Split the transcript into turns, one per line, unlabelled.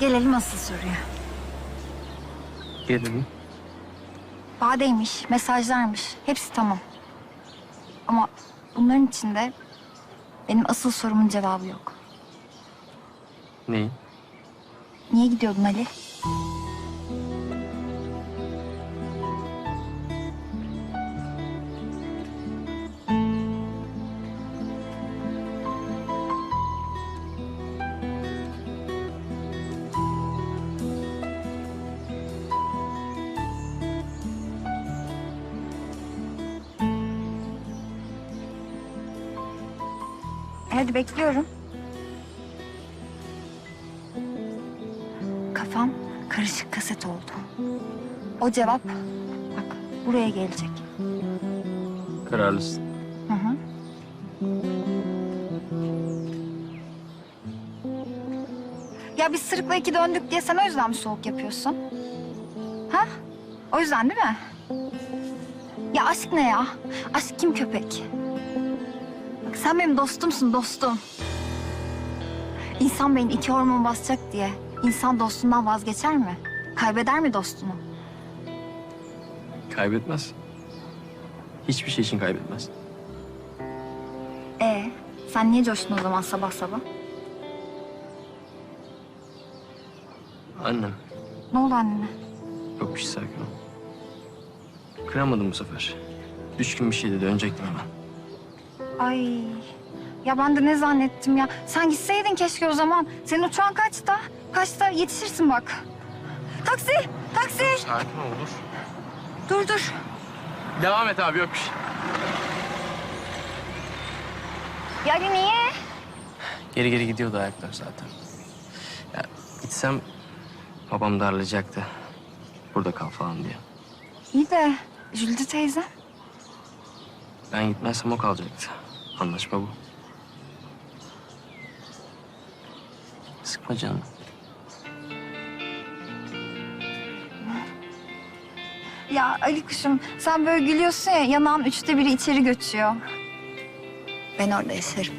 Gelelim asıl soruya.
Gelelim.
Badeymiş, mesajlarmış. Hepsi tamam. Ama bunların içinde benim asıl sorumun cevabı yok.
Neyi?
Niye gidiyordun Ali? Hadi bekliyorum. Kafam karışık kaset oldu. O cevap bak buraya gelecek.
Kararlısın.
Hı hı. Ya biz sırıkla iki döndük diye sen o yüzden mi soğuk yapıyorsun? Ha? O yüzden değil mi? Ya aşk ne ya? Aşk kim köpek? Sen benim dostumsun dostum. İnsan beyin iki hormon basacak diye insan dostundan vazgeçer mi? Kaybeder mi dostunu?
Kaybetmez. Hiçbir şey için kaybetmez.
Ee, sen niye coştun o zaman sabah sabah?
Annem.
Ne oldu annene?
Yok bir şey sakin ol. Kıramadım bu sefer. Düşkün bir şey dedi. Önecektim hemen.
Ay. Ya ben de ne zannettim ya. Sen gitseydin keşke o zaman. Senin uçağın kaçta? Kaçta? Yetişirsin bak. Taksi! Taksi!
Sakin ol olur.
Dur dur.
Devam et abi yok bir şey.
Ya Ali niye?
Geri geri gidiyordu ayaklar zaten. Ya gitsem babam darlayacaktı. Burada kal falan diye.
İyi de Jülde teyze.
Ben gitmezsem o kalacaktı. Anlaşma bu. Sıkma canını.
Ya Ali kuşum sen böyle gülüyorsun ya yanağın üçte biri içeri göçüyor. Ben orada yaşarım.